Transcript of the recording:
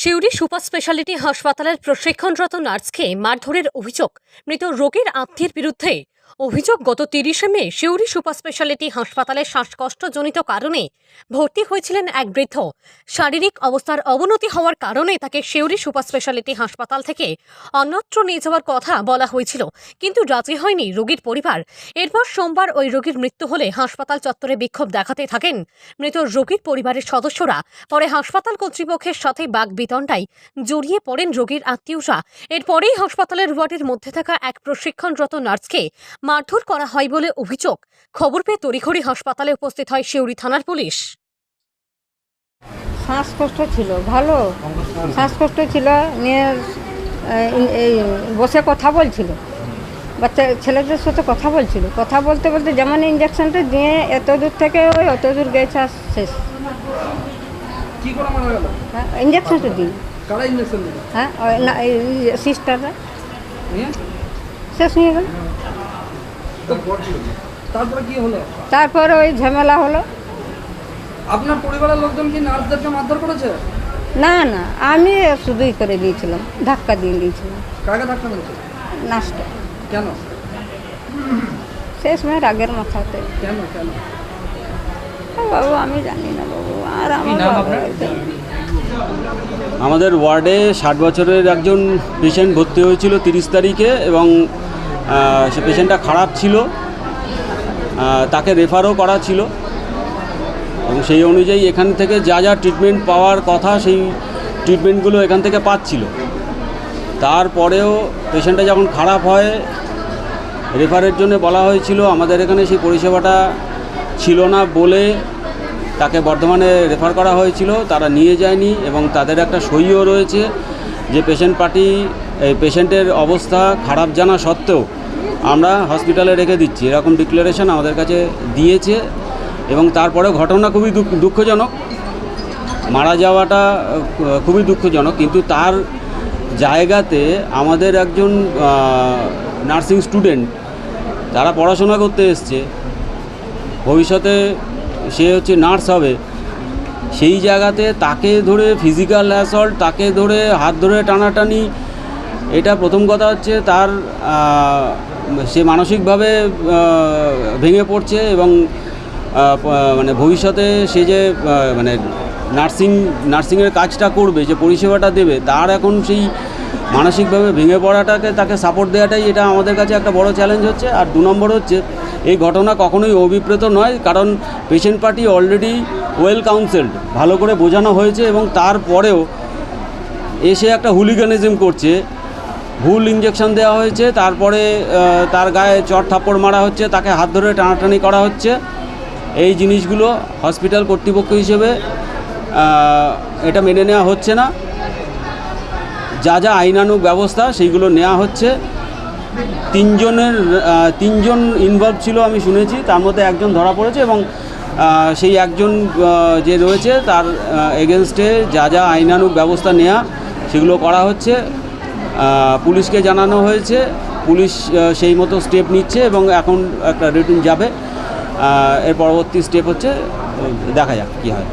Suri super speciality হাসপাতালের প্রশিক্ষণরত নার্সকে মারধরের অভিযোগ মৃত রোগীর আত্মীয়ের বিরুদ্ধে। অভিযোগ, গত তিরিশে মে সিউড়ি সুপার স্পেশালিটি হাসপাতালে শ্বাসকষ্টজনিত কারণে ভর্তি হয়েছিলেন এক বৃদ্ধ। শারীরিক অবস্থার অবনতি হওয়ার কারণে তাকে সিউড়ি সুপার স্পেশালিটি হাসপাতাল থেকে অন্যত্র নিয়ে যাওয়ার কথা বলা হয়েছিল, কিন্তু রাজি হয়নি রোগীর পরিবার। এরপর সোমবার ওই রোগীর মৃত্যু হলে হাসপাতাল চত্বরে বিক্ষোভ দেখাতে থাকেন মৃত রোগীর পরিবারের সদস্যরা। পরে হাসপাতাল কর্তৃপক্ষের সাথে বাঘ বিতণ্ডায় জড়িয়ে পড়েন রোগীর আত্মীয়রা এরপরেই হাসপাতালের ওয়ার্ডের মধ্যে থাকা এক প্রশিক্ষণরত নার্সকে মারধর করা হয় বলে অভিযোগ। খবর পেয়ে তড়িঘড়ি হাসপাতালে উপস্থিত হয় শিউরি থানার পুলিশ। শ্বাসকষ্ট ছিল ভালো। শ্বাসকষ্ট ছিল নিয়ে এই, বসে কথা বলছিল। বাচ্চা ছেলেদের সাথে কথা বলছিল। কথা বলতে বলতে যেমন ইঞ্জেকশনটা দিয়ে এত দূর থেকে ওই অত দূর গেছে আর শেষ। হ্যাঁ ইঞ্জেকশনটা দিই হ্যাঁ ওই না এই সিস্টাররা শেষ হয়ে গেল। তো তারপরে কি হলো? তারপরে ওই ঝামেলা হলো। আপনার পরিবারের লোকজন কি নার্সদেরকে মারধর করেছে? না না আমি শুধুই করে দিয়েছিলাম ধাক্কা দিয়ে দিয়েছিলাম। কাকে ধাক্কা মেরেছে নাচটা কেন? শেষ মেয়ের আগের মাথাতে। কেন কেন? বাবু আমি জানি না বাবু আর আমার বাবা আমাদের ওয়ার্ডে ষাট বছরের একজন পেশেন্ট ভর্তি হয়েছিল তিরিশ তারিখে এবং সে পেশেন্টটা খারাপ ছিল তাকে রেফারও করা ছিল। এবং সেই অনুযায়ী এখান থেকে যা যা ট্রিটমেন্ট পাওয়ার কথা সেই ট্রিটমেন্টগুলো এখান থেকে পাচ্ছিল। তারপরেও পেশেন্টটা যখন খারাপ হয় রেফারের জন্য বলা হয়েছিল, আমাদের এখানে সেই পরিষেবাটা ছিল না বলে তাকে বর্ধমানে রেফার করা হয়েছিল, তারা নিয়ে যায়নি এবং তাদের একটা সইও রয়েছে। যে পেশেন্ট পার্টি, এই পেশেন্টের অবস্থা খারাপ জানা সত্ত্বেও আমরা হসপিটালে রেখে দিচ্ছি। এরকম ডিক্লারেশন আমাদের কাছে দিয়েছে এবং তারপরে ঘটনা খুবই দুঃখ- দুঃখজনক। মারা যাওয়াটা খুবই দুঃখজনক। কিন্তু তার জায়গাতে আমাদের একজন নার্সিং স্টুডেন্ট, তারা পড়াশোনা করতে এসছে। ভবিষ্যতে সে হচ্ছে নার্স হবে। সেই জায়গাতে তাকে ধরে ফিজিক্যাল অ্যাসল্ট তাকে ধরে হাত ধরে টানাটানি এটা প্রথম কথা হচ্ছে তার সে মানসিকভাবে ভেঙে পড়ছে এবং মানে ভবিষ্যতে সে যে মানে নার্সিং, নার্সিংয়ের কাজটা করবে, যে পরিষেবাটা দেবে, তার এখন সেই মানসিকভাবে ভেঙে পড়াটাকে তাকে সাপোর্ট দেওয়াটাই এটা আমাদের কাছে একটা বড় চ্যালেঞ্জ হচ্ছে। আর দু নম্বর হচ্ছে, এই ঘটনা কখনোই অভিপ্রেত নয়, কারণ patient party already well counselled ভালো করে বোঝানো হয়েছে এবং তারপরেও এসে একটা হুলিগানিজম করছে। ভুল ইঞ্জেকশন দেওয়া হয়েছে, তারপরে তার গায়ে চট থাপ্পড় মারা হচ্ছে, তাকে হাত ধরে টানাটানি করা হচ্ছে। এই জিনিসগুলো হসপিটাল কর্তৃপক্ষ হিসেবে এটা মেনে নেওয়া হচ্ছে না। যা যা আইনানুগ ব্যবস্থা, সেইগুলো নেওয়া হচ্ছে। তিনজনের তিনজন ইনভলভ ছিল, আমি শুনেছি। তার মধ্যে একজন ধরা পড়েছে এবং সেই একজন যে রয়েছে, তার এগেনস্টে যা যা আইনানুগ ব্যবস্থা নেওয়া সেগুলো করা হচ্ছে। পুলিশকে জানানো হয়েছে। পুলিশ সেই মতো স্টেপ নিচ্ছে এবং এখন একটা রিটার্ন যাবে। এর পরবর্তী স্টেপ হচ্ছে, দেখা যাক কী হয়।